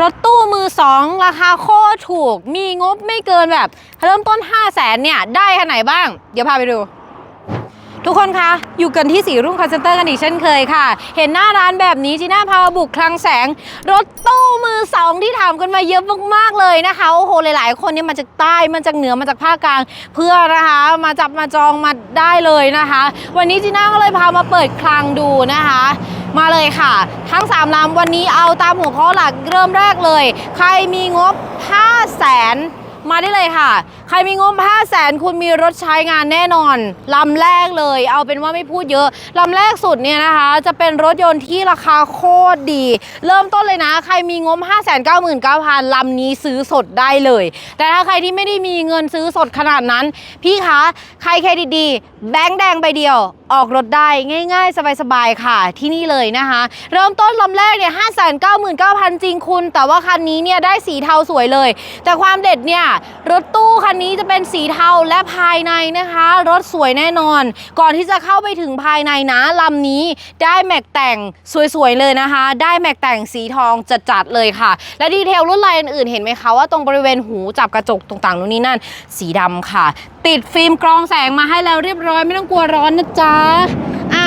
รถตู้มือสองราคาโคตรถูก มีงบไม่เกินแบบ เริ่มต้น 5 0 0แสนเนี่ย ได้ขนาดไหนบ้าง เดี๋ยวพาไปดู ทุกคนคะ อยู่กันที่สีรุ่งคอนเซนเตอร์กันอีกเช่นเคยค่ะ เห็นหน้าร้านแบบนี้จีน่าพามาบุกคลังแสง รถตู้มือสองที่ถามกันมาเยอะมากๆเลยนะคะ โอ้โห หลาย ๆ คนเนี่ยมาจากใต้มาจากเหนือมาจากภาคกลาง เพื่อนะคะ มาจับมาจองมาได้เลยนะคะ วันนี้จีน่าก็เลยพามาเปิดคลังดูนะคะ มาเลยค่ะ ทั้ง3ลำวันนี้เอาตามหัวข้อหลักเริ่มแรกเลย ใครมีงบ 5 0 0แสนมาได้เลยค่ะ ใครมีงบ 5 0 0แสนคุณมีรถใช้งานแน่นอนลำแรกเลย เอาเป็นว่าไม่พูดเยอะลำแรกสุดเนี่ยนะคะ จะเป็นรถยนต์ที่ราคาโคตรดี เริ่มต้นเลยนะ ใครมีงบ 5 9 9 9 0 0 0ลำนี้ซื้อสดได้เลย แต่ถ้าใครที่ไม่ได้มีเงินซื้อสดขนาดนั้น พี่คะ ใครเครดิตดี แบงค์แดงใบเดียวออกรถได้ง่ายๆ สบายๆ ค่ะ ที่นี่เลยนะคะ เริ่มต้นลำแรกเนี่ย5 9 9 9 0 0จริงคุณ แต่ว่าคันนี้เนี่ยได้สีเทาสวยเลย แต่ความเด็ดเนี่ย รถตู้คันนี้จะเป็นสีเทาและภายในนะคะ รถสวยแน่นอน ก่อนที่จะเข้าไปถึงภายในนะลำนี้ได้แม็กแต่งสวยๆเลยนะคะ ได้แม็กแต่งสีทองจัดๆเลยค่ะ และดีเทลลวดลายอื่นๆเห็นไหมคะว่าตรงบริเวณหูจับกระจกต่างๆนู่นนี่นั่น สีดำค่ะ ติดฟิล์มกรองแสงมาให้แล้วเรียบร้อยไม่ต้องกลัวร้อนนะจ๊ะอะ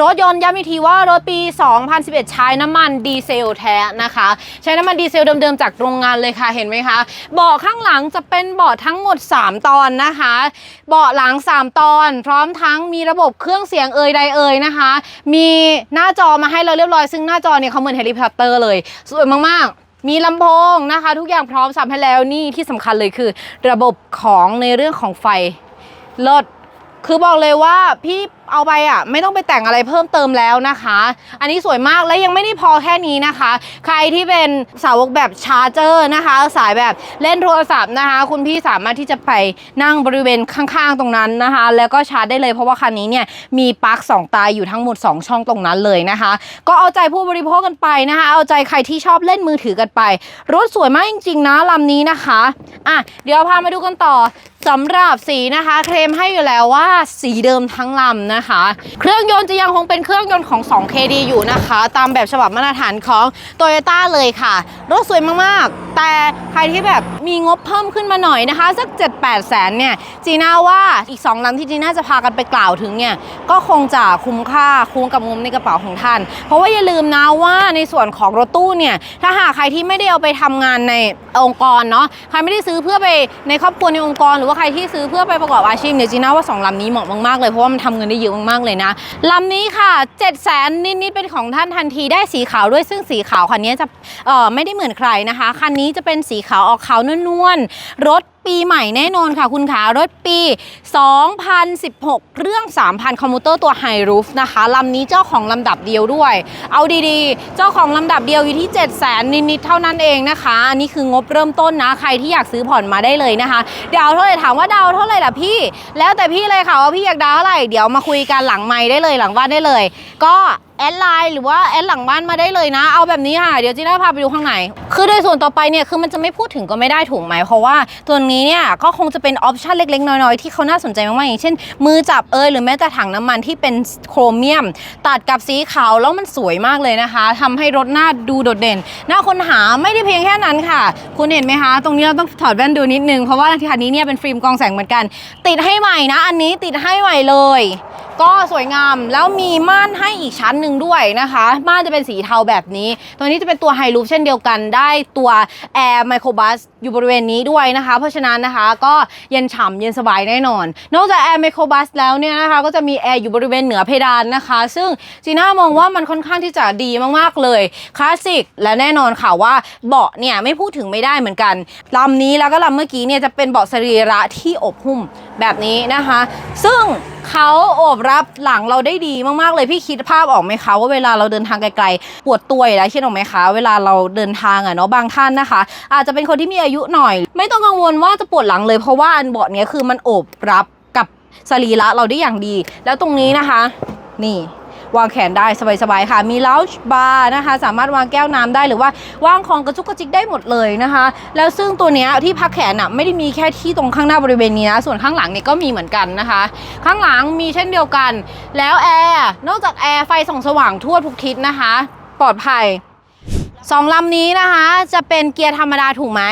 รถยนต์ย้ำอีกทีว่ารถปี 2011 ใช้น้ำมันดีเซลแท้นะคะ ใช้น้ำมันดีเซลเดิมๆจากโรงงานเลยค่ะเห็นไหมคะเบาะข้างหลังจะเป็นเบาะทั้งหมด 3 ตอนนะคะเบาะหลัง 3 ตอน พร้อมทั้งมีระบบเครื่องเสียงเอ่ยใดเอ่ยนะคะ มีหน้าจอมาให้เราเรียบร้อยซึ่งหน้าจอเนี่ยเขาเหมือนเฮลิคอปเตอร์เลยสวยมากๆมีลำโพงนะคะ ทุกอย่างพร้อมสับให้แล้วนี่ที่สำคัญเลยคือ ระบบของในเรื่องของไฟเลิศ คือบอกเลยว่าพี่ เอาไปอะไม่ต้องไปแต่งอะไรเพิ่มเติมแล้วนะคะ อันนี้สวยมากและยังไม่ได้พอแค่นี้นะคะ ใครที่เป็นสาวกแบบชาร์เจอร์นะคะ สายแบบเล่นโทรศัพท์นะคะ คุณพี่สามารถที่จะไปนั่งบริเวณข้างๆตรงนั้นนะคะ แล้วก็ชาร์จได้เลยเพราะว่าคันนี้เนี่ยมีปลั๊กสองตาอยู่ทั้งหมด 2 ช่องตรงนั้นเลยนะคะ ก็เอาใจผู้บริโภคกันไปนะคะ เอาใจใครที่ชอบเล่นมือถือกันไป รถสวยมากจริงๆนะลำนี้นะคะอะเดี๋ยวพามาดูกันต่อสำหรับสีนะคะ เคลมให้อยู่แล้วว่าสีเดิมทั้งลำนะคะ เครื่องยนต์จะยังคงเป็นเครื่องยนต์ของ 2KD อยู่นะคะ ตามแบบฉบับมาตรฐานของ Toyota เลยค่ะ รถสวยมากๆ แต่ใครที่แบบมีงบเพิ่มขึ้นมาหน่อยนะคะ สัก 7-8 แสนเนี่ย จีน่าว่าอีก 2ลำที่จีน่าจะพากันไปกล่าวถึงเนี่ย ก็คงจะคุ้มค่าคุ้มกับงบในกระเป๋าของท่าน เพราะว่าอย่าลืมนะว่าในส่วนของรถตู้เนี่ย ถ้าหากใครที่ไม่ได้เอาไปทำงานในองค์กรเนาะ ใครไม่ได้ซื้อเพื่อไปในครอบครัวในองค์กร หรือว่าใครที่ซื้อเพื่อไปประกอบอาชีพเนี่ยจีน่าว่าสองลำนี้เหมาะมากๆเลยเพราะว่ามันทำเงินได้เยอะมากๆเลยนะลำนี้ค่ะ7จ็ดแสนนิดๆเป็นของท่านทันทีได้สีขาวด้วยซึ่งสีขาวคันนี้จะเออไม่ได้เหมือนใครนะคะ คันนี้จะเป็นสีขาวออกขาวนวลๆรถ ปีใหม่แน่นอนค่ะคุณขารถปี 2016 เครื่อง 3,000 คอมพิวเตอร์ตัวไฮรูฟนะคะลำนี้เจ้าของลำดับเดียวด้วย เอาดีๆ เจ้าของลำดับเดียวอยู่ที่7 0 0 0 0 0นิดๆเท่านั้นเองนะคะอันนี้คืองบเริ่มต้นนะ ใครที่อยากซื้อผ่อนมาได้เลยนะคะดาวเท่าไหร่ถามว่าดาวเท่าไหร่ล่ะพี่ แล้วแต่พี่เลยค่ะว่าพี่อยากดาวเท่าไหร่เดี๋ยวมาคุยกันหลังไมค์ได้เลยหลังบ้านได้เลย ก็ แอดไลน์หรือว่าแอดหลังบ้านมาได้เลยนะ เอาแบบนี้ค่ะ เดี๋ยวจีน่าพาไปดูข้างใน คือโดยส่วนต่อไปเนี่ยคือมันจะไม่พูดถึงก็ไม่ได้ถูกไหม เพราะว่าตัวนี้เนี่ยก็คงจะเป็นออปชั่นเล็กๆ น้อยๆ ที่เขาน่าสนใจมากๆ อย่างเช่น มือจับเอยหรือแม้แต่ถังน้ำมันที่เป็นโครเมียม ตัดกับสีขาวแล้วมันสวยมากเลยนะคะทำให้รถหน้าดูโดดเด่นหน้าคนหาไม่ได้เพียงแค่นั้นค่ะ คุณเห็นไหมคะ ตรงนี้เราต้องถอดแว่นดูนิดนึงเพราะว่าคันนี้เนี่ยเป็นฟิล์มกองแสงเหมือนกัน ติดให้ใหม่นะ อันนี้ติดให้ใหม่เลย ก็สวยงามแล้วมีม่านให้อีกชั้นหนึ่งด้วยนะคะ ม่านจะเป็นสีเทาแบบนี้ ตัวนี้จะเป็นตัวไฮรูฟเช่นเดียวกันได้ตัวแอร์ไมโครบัสอยู่บริเวณนี้ด้วยนะคะ เพราะฉะนั้นนะคะก็เย็นฉ่ำเย็นสบายแน่นอน นอกจากแอร์ไมโครบัสแล้วเนี่ยนะคะก็จะมีแอร์อยู่บริเวณเหนือเพดานนะคะ ซึ่งจีน่ามองว่ามันค่อนข้างที่จะดีมากๆเลยคลาสสิกและแน่นอนค่ะว่าเบาะเนี่ยไม่พูดถึงไม่ได้เหมือนกันลำนี้แล้วก็ลำเมื่อกี้เนี่ยจะเป็นเบาะสรีระที่อบหุ้มแบบนี้นะคะ ซึ่งเขาอบรับหลังเราได้ดีมากๆเลยพี่คิดภาพออกไหมคะว่าเวลาเราเดินทางไกลๆปวดตัวอยู่แล้วคิดออกไหมคะ เวลาเราเดินทางอะเนาะบางท่านนะคะ อาจจะเป็นคนที่มีอายุหน่อย ไม่ต้องกังวลว่าจะปวดหลังเลยเพราะว่าอันเบาะเนี้ยคือมันโอบรับกับสรีระเราได้อย่างดี แล้วตรงนี้นะคะ นี่ วางแขนได้สบายๆค่ะ มี lounge bar นะคะ สามารถวางแก้วน้ำได้หรือว่าวางของกระจุกกระจิกได้หมดเลยนะคะ แล้วซึ่งตัวเนี้ยที่พักแขนอะไม่ได้มีแค่ที่ตรงข้างหน้าบริเวณนี้นะส่วนข้างหลังเนี่ยก็มีเหมือนกันนะคะ ข้างหลังมีเช่นเดียวกัน แล้วแอร์นอกจากแอร์ไฟส่องสว่างทั่วทุกทิศนะคะ ปลอดภัยสองลำนี้นะคะจะเป็นเกียร์ธรรมดาถูกไหม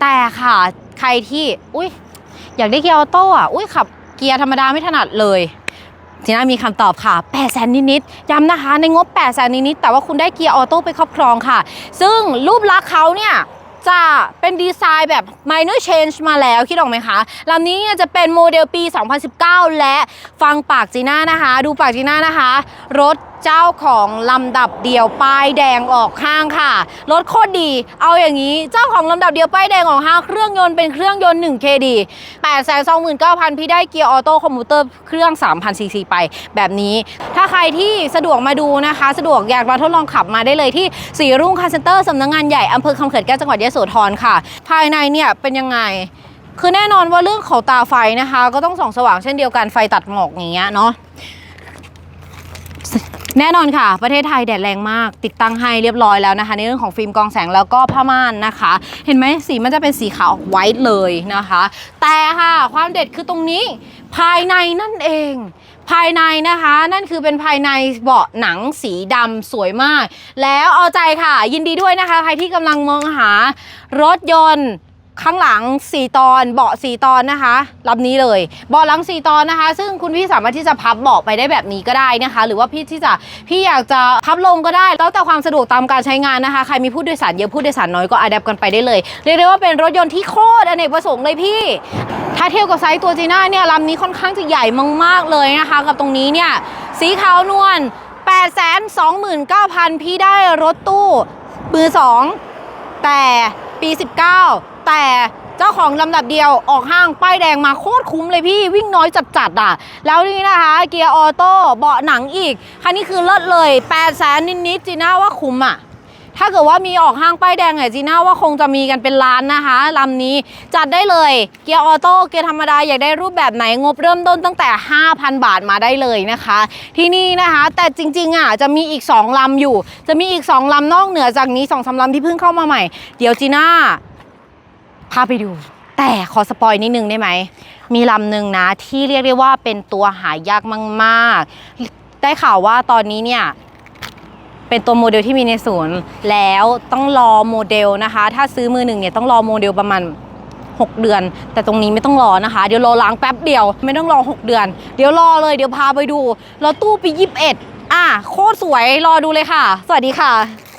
แต่ค่ะใครที่ อุ้ยอยากได้เกียร์ออโต้อะอุ้ยขับเกียร์ธรรมดาไม่ถนัดเลย จีน่ามีคำตอบค่ะ8 0 0แสนนิดๆย้ำนะคะ ในงบ8 0 0แสนนิดๆแต่ว่าคุณได้เกียร์ออโต้ไปครอบครองค่ะ ซึ่งรูปลักษณ์เขาเนี่ยจะเป็นดีไซน์แบบ minor change มาแล้วคิดออกไหมคะลำนี้จะเป็นโมเดลปี 2019 และฟังปากจีน่านะคะ ดูปากจีน่านะคะ รถ เจ้าของลำดับเดียวป้ายแดงออกข้างค่ะ รถโคตรดี เอาอย่างนี้ เจ้าของลำดับเดียวป้ายแดงออกข้าง เครื่องยนต์เป็นเครื่องยนต์ 1 KD 829,000 พี่ได้เกียร์ออโต้คอมพิวเตอร์เครื่อง 3,000 ซีซีไปแบบนี้ ถ้าใครที่สะดวกมาดูนะคะ สะดวกอยากมาทดลองขับมาได้เลยที่สีรุ่งคาร์เซ็นเตอร์สำนักงานใหญ่อำเภอคำเขื่อนแก้วจังหวัดยะโสธรค่ะ ภายในเนี่ยเป็นยังไงคือแน่นอนว่าเรื่องของตาไฟนะคะ ก็ต้องส่องสว่างเช่นเดียวกันไฟตัดหมอกอย่างเงี้ยเนาะ แน่นอนค่ะ ประเทศไทยแดดแรงมาก ติดตั้งให้เรียบร้อยแล้วนะคะ ในเรื่องของฟิล์มกองแสงแล้วก็ผ้าม่านนะคะ เห็นไหมสีมันจะเป็นสีขาวไวท์เลยนะคะ แต่ค่ะความเด็ดคือตรงนี้ภายในนั่นเอง ภายในนะคะ นั่นคือเป็นภายในเบาะหนังสีดำสวยมาก แล้วเอาใจค่ะ ยินดีด้วยนะคะ ใครที่กำลังมองหารถยนต์ ข้างหลัง 4 ตอนเบาะ4ตอนนะคะลำนี้เลยเบาะหลัง 4 ตอนนะคะ ซึ่งคุณพี่สามารถที่จะพับเบาะไปได้แบบนี้ก็ได้นะคะ หรือว่าพี่ที่จะพี่อยากจะพับลงก็ได้ แล้วแต่ความสะดวกตามการใช้งานนะคะใครมีผู้โดยสารเยอะผู้โดยสารน้อยก็อัดแอปกันไปได้เลยเรียกได้ว่าเป็นรถยนต์ที่โคตรอเนกประสงค์เลยพี่ ถ้าเทียบกับไซส์ตัวจีน่าเนี่ยลำนี้ค่อนข้างจะใหญ่มากๆเลยนะคะ กับตรงนี้เนี่ยสีขาวนวล829,000 พี่ได้รถตู้มือสองแต่ปี 19 แต่เจ้าของลำดับเดียวออกห้างป้ายแดงมาโคตรคุ้มเลยพี่วิ่งน้อยจัดๆอะ แล้วนี่นะคะ เกียร์ออโต้เบาะหนังอีก คันนี้คือเลิศเลย8 0 0แสนนิดๆจีน่าว่าคุ้มอะถ้าเกิดว่ามีออกห้างป้ายแดงเนี่ยจีน่าว่าคงจะมีกันเป็นล้านนะคะลำนี้จัดได้เลยเกียร์ออโต้เกียร์ธรรมดาอยากได้รูปแบบไหนงบเริ่มต้นตั้งแต่ 5,000 บาทมาได้เลยนะคะ ที่นี่นะคะ แต่จริงๆอะจะมีอีก 2ลำอยู่ จะมีอีก 2ลำนอกเหนือจากนี้2องสามลำที่เพิ่งเข้ามาใหม่ เดี๋ยวจีน่า พาไปดู แต่ขอสปอยนิดนึงได้ไหม มีลำหนึ่งนะที่เรียกได้ว่าเป็นตัวหายากมากๆ ได้ข่าวว่าตอนนี้เนี่ยเป็นตัวโมเดลที่มีในศูนย์แล้วต้องรอโมเดลนะคะ ถ้าซื้อมือหนึ่งเนี่ยต้องรอโมเดลประมาณ 6 เดือน แต่ตรงนี้ไม่ต้องรอนะคะ เดี๋ยวรอล้างแป๊บเดียว ไม่ต้องรอ 6 เดือน เดี๋ยวรอเลยเดี๋ยวพาไปดูรถตู้ปี 21 อะโคตรสวยรอดูเลยค่ะ สวัสดีค่ะ